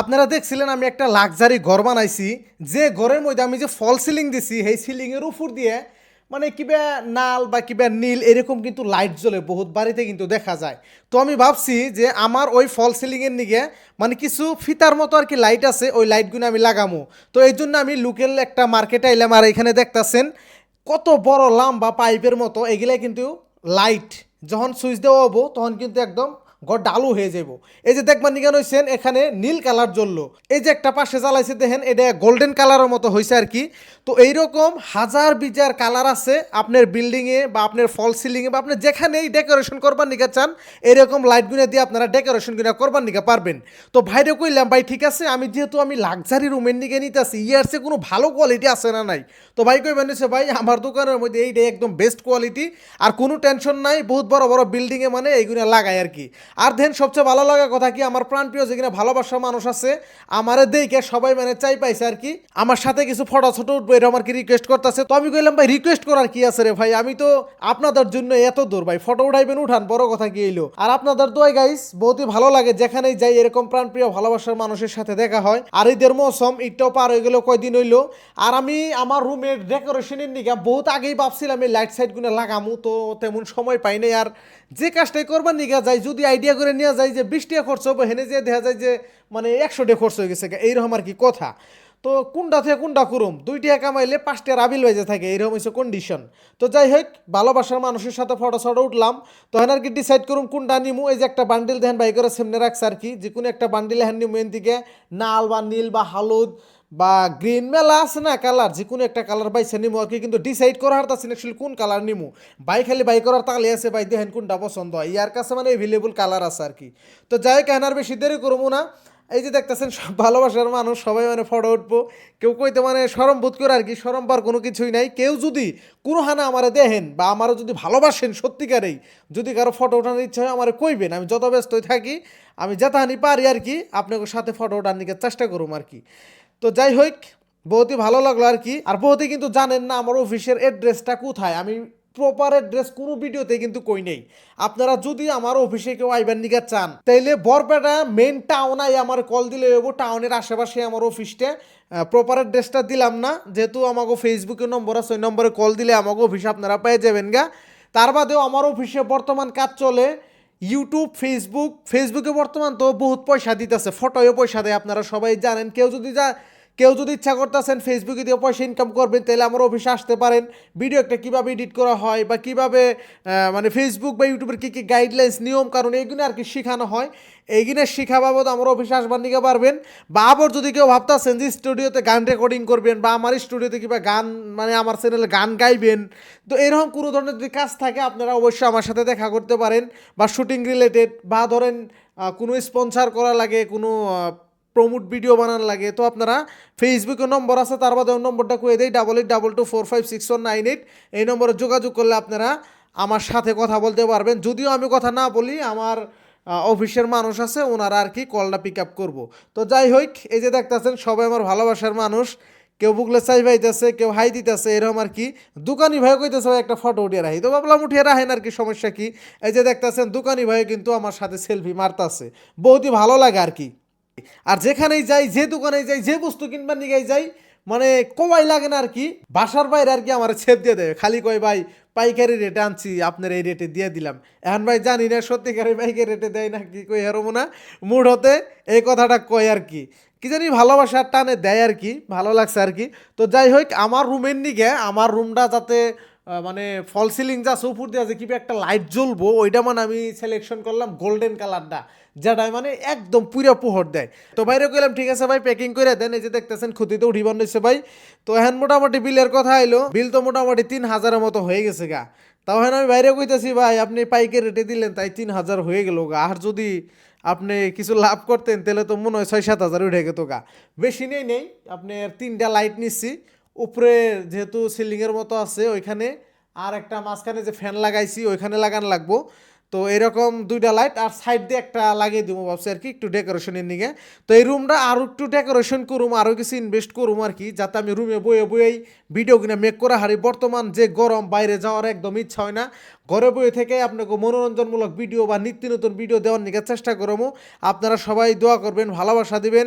আপনারা দেখছিলেন আমি একটা লাক্সারি ঘর বানাইছি। যে ঘরের মধ্যে আমি যে ফল সিলিং দিছি, সেই সিলিংয়ের উপর দিয়ে মানে কিবা নাল বা কিবা নীল এরকম কিন্তু লাইট জ্বলে, বহুত বাড়িতে কিন্তু দেখা যায়। তো আমি ভাবছি যে আমার ওই ফল সিলিংয়ের নিগে মানে কিছু ফিতার মতো আর কি লাইট আছে, ওই লাইটগুলো আমি লাগামো। তো এই জন্য আমি লোকাল একটা মার্কেটে এলাম আর এখানে দেখতাছেন কত বড় লাম্বা পাইপের মতো এগুলা কিন্তু লাইট যখন সুইচ দেওয়া হব, তখন কিন্তু একদম ঘর ডালু হয়ে যাব এই যে দেখবেন নিকেন হয়েছেন এখানে নীল কালার জ্বললো। এই যে একটা পাশে জ্বালাইছে দেখেন, এটা গোল্ডেন কালারের মতো হয়েছে আর কি। তো এইরকম হাজার বিজার কালার আছে, আপনার বিল্ডিংয়ে বা আপনার ফল সিলিংয়ে বা আপনি যেখানেই ডেকোরেশন করবার নিকা চান এরকম লাইটগুলো দিয়ে আপনারা ডেকোরেশন কিনা করবার নিকা পারবেন। তো ভাইরে কইলাম, ভাই, ঠিক আছে, আমি যেহেতু আমি লাক্সারি রুমের নিকে নিতেছি ইয়ারসে কোনো ভালো কোয়ালিটি আছে না নাই? তো ভাই কই নিছে ভাই, আমার দোকানের মধ্যে এইটাই একদম বেস্ট কোয়ালিটি আর কোনো টেনশন নাই, বহুত বড় বড় বিল্ডিংয়ে মানে এইগুলো লাগায় আর কি। আর দেন সবচেয়ে ভালো লাগা কথা কি, আমার প্রাণপ্রিয় যেখানে ভালোবাসা মানুষ আছে, আমারে দেখে সবাই মানে চাই পাইছে আর কি। আমার সাথে কিছু ফটো ছোটো উঠবো এটা আমার কি রিকোয়েস্ট করতেছে। তো আমি কইলাম, ভাই রিকোয়েস্ট করার কি আছে রে ভাই? আমি তো আপনাদের জন্য এত দূর, ভাই। ফটো উঠাইবেন, উঠান, বড় কথা কি এলো আর আপনাদের দোয়াই গাইস বহুতই ভালো লাগে যেখানেই যাই এরকম প্রাণপ্রিয় ভালোবাসার মানুষের সাথে দেখা হয়। আর ঈদের মৌসুম, ঈদটাও পার হয়ে গেল কয়দিন হইল। আর আমি আমার রুমের ডেকোরেশনের নিকে বহুত আগেই ভাবছিলাম, এই লাইট সাইটগুলো লাগামু, তো তেমন সময় পাই নাই। আর যে কাজটাই করবার নিগা যায় যদি আইডিয়া করে নেওয়া যায় যে বিশ টাকা খরচ হবে, হেনে যে দেখা যায় যে মানে একশো টাকা খরচ হয়ে গেছে। এইরকম আর কি কথা। তো কোনটা থেকে কোনটা করুম? দুই টাকা কামাইলে পাঁচ টাকা আবিল বেজে থাকে, এইরকম হচ্ছে কন্ডিশন তো যাই হোক, ভালোবাসার মানুষের সাথে ফটো ফটো উঠলাম। তখন আর কি ডিসাইড করুম কোনটা নিমু। এই যে একটা বান্ডিল দেখেন বাই করে সামনে রাখছে আর কি। যে কোনো একটা বান্ডিল হ্যান নিমু এন থেকে নাল বা নীল বা হলুদ বা গ্রিন মেলা আছে না কালার যে কোনো একটা কালার বাইছে নিমু আর কি কিন্তু ডিসাইড করা না, actually কোন কালার নিমু। বাই খালি বাই করার তালে আছে, বাই দেখেন কোনটা পছন্দ হয়। ইয়ার কাছে মানে এভেলেবল কালার আছে আর কি। তো যাই হোক আর বেশি দেরি করব না। এই যে দেখতেছেন, সব ভালোবাসার মানুষ, সবাই মানে ফটো উঠবো। কেউ কইতে মানে সরম বোধ করে আর কি সরম পার কোনো কিছুই নাই। কেউ যদি কোনো হানা আমারে দেখেন বা আমারও যদি ভালোবাসেন সত্যিকারেই, যদি কারও ফটো ওঠানোর ইচ্ছা হয়, আমার কইবেন। আমি যত ব্যস্তই থাকি, আমি যথাহানি পারি আর কি, আপনাকে সাথে ফটো ওঠার নিকে চেষ্টা করুম আর কি। তো যাই হোক বহুতই ভালো লাগল আর কি। আর বহুতই কিন্তু জানেন না আমার অফিসের অ্যাড্রেসটা কোথায়। আমি প্রপার অ্যাড্রেস কোনো ভিডিওতে কিন্তু কই নেই। আপনারা যদি আমার অফিসে কেউ আইবার নিকা চান, তাইলে বরপেটা মেন টাউন আই আমার কল দিলে হব টাউনের আশেপাশে আমার অফিসটা প্রপার অ্যাড্রেসটা দিলাম না। যেহেতু আমাকে ফেসবুকের নম্বর আছে, ওই নম্বরে কল দিলে আমাকে অফিসে আপনারা পেয়ে যাবেন গা। তার বাদেও আমার অফিসে বর্তমান কাজ চলে। ইউটিউব ফেসবুক ফেসবুকে বর্তমান তো বহুত পয়সা দিতেছে ফটোয় পয়সা দেয়, আপনারা সবাই জানেন। কেউ যদি যা কেউ যদি ইচ্ছা করতেছেন ফেসবুকে দিয়ে পয়সা ইনকাম করবেন, তাহলে আমার অফিসে আসতে পারেন। ভিডিও একটা কীভাবে এডিট করা হয় বা কীভাবে মানে ফেসবুক বা ইউটিউবের কী কী গাইডলাইন্স নিয়ম কারণ এইগুলো আর কি শেখানো হয়, এইগুলো শেখা বাবদ আমার অফিসে আসবার নিকে পারবেন। বা আবার যদি কেউ ভাবতেছেন যে স্টুডিওতে গান রেকর্ডিং করবেন বা আমার স্টুডিওতে কিংবা গান মানে আমার চ্যানেলে গান গাইবেন, তো এরকম কোনো ধরনের যদি কাজ থাকে, আপনারা অবশ্যই আমার সাথে দেখা করতে পারেন। বা শুটিং রিলেটেড বা ধরেন কোনো স্পন্সার করা লাগে, কোনো প্রমোট ভিডিও বানানো লাগে। তো আপনারা ফেসবুকে নম্বর আছে, তার বাদে নম্বরটা কয়ে দেয় double eight double two four five six one nine eight এই নম্বরে যোগাযোগ করলে আপনারা আমার সাথে কথা বলতে পারবেন। যদিও আমি কথা না বলি, আমার অফিসের মানুষ আছে, ওনারা আর কি কলটা পিক আপ করব। তো যাই হোক, এই যে দেখতেছেন, সবাই আমার ভালোবাসার মানুষ। কেউ বুকলে চাই পাইতেছে, কেউ হাই দিতেছে, এরকম আর কি। দোকানি ভাই কইতেছে, ভাই, একটা ফটো উঠিয়ে রাখি। তো ভাবলাম উঠিয়ে রাখেন আর কি, সমস্যা কি? এই যে দেখতেছেন, দোকানি ভাই কিন্তু আমার সাথে সেলফি মারতাছে। বহুতই ভালো লাগে আর কি। আর যেখানেই যাই, যে দোকানে যাই, যে বস্তু কিনবার নিয়ে যাই মানে কবাই লাগে না আর কি। বাসার বাইরে আর কি আমার ছেপ দিয়ে দেবে খালি কয়, ভাই, পাইকারি রেটে আনছি, আপনার এই রেটে দিয়ে দিলাম। এখন ভাই জানি না, সত্যিকারে পাইকারি রেটে দেয় না কি, কই হেরো না। মুড হতে এই কথাটা কয় আর কি। কি জানি ভালোবাসার টানে দেয় আর কি, ভালো লাগছে আর কি। তো যাই হোক, আমার রুমের নিগে, আমার রুমটা যাতে মানে ফল সিলিং যা উপর দিয়ে আছে কি একটা লাইট জ্বলবো ওইটা মানে আমি সিলেকশন করলাম গোল্ডেন কালারটা যেটা মানে একদম পুরো পোহর দেয়। তো বাইরে কইলাম, ঠিক আছে ভাই প্যাকিং করে দেন, এই যে দেখতেছেন ক্ষতিতে উঠিবার নিচ্ছে ভাই। তো এখন মোটামুটি বিলের কথা এলো বিল তো মোটামুটি তিন হাজারের মতো হয়ে গেছে গা। তাও এখন আমি বাইরে কইতেছি, ভাই, আপনি পাইকে রেটে দিলেন, তাই তিন হাজার হয়ে গেল গা। আর যদি আপনি কিছু লাভ করতেন, তাহলে তো মনে হয় ছয় সাত হাজার উঠে গেত গা। বেশি নেই নেই। আপনার তিনটা লাইট নিচ্ছি। উপরে যেহেতু সিলিংয়ের মতো আছে, ওইখানে আর একটা মাঝখানে যে ফ্যান লাগাইছি, ওইখানে লাগানো লাগবো। তো এরকম দুইটা লাইট আর সাইড দিয়ে একটা লাগিয়ে দিব ভাবছি আর কি, একটু ডেকোরেশনের নিগে। তো এই রুমটা আরও একটু ডেকোরেশন করুম আরও কিছু ইনভেস্ট করুম আর কি, যাতে আমি রুমে বয়ে বয়েই ভিডিও কিনা মেক করা হারি। বর্তমান যে গরম, বাইরে যাওয়ার একদম ইচ্ছা হয় না। ঘরে বয়ে থেকে আপনাকে মনোরঞ্জনমূলক ভিডিও বা নিত্য নতুন ভিডিও দেওয়ার নিকে চেষ্টা করব আপনারা সবাই দোয়া করবেন, ভালোবাসা দিবেন।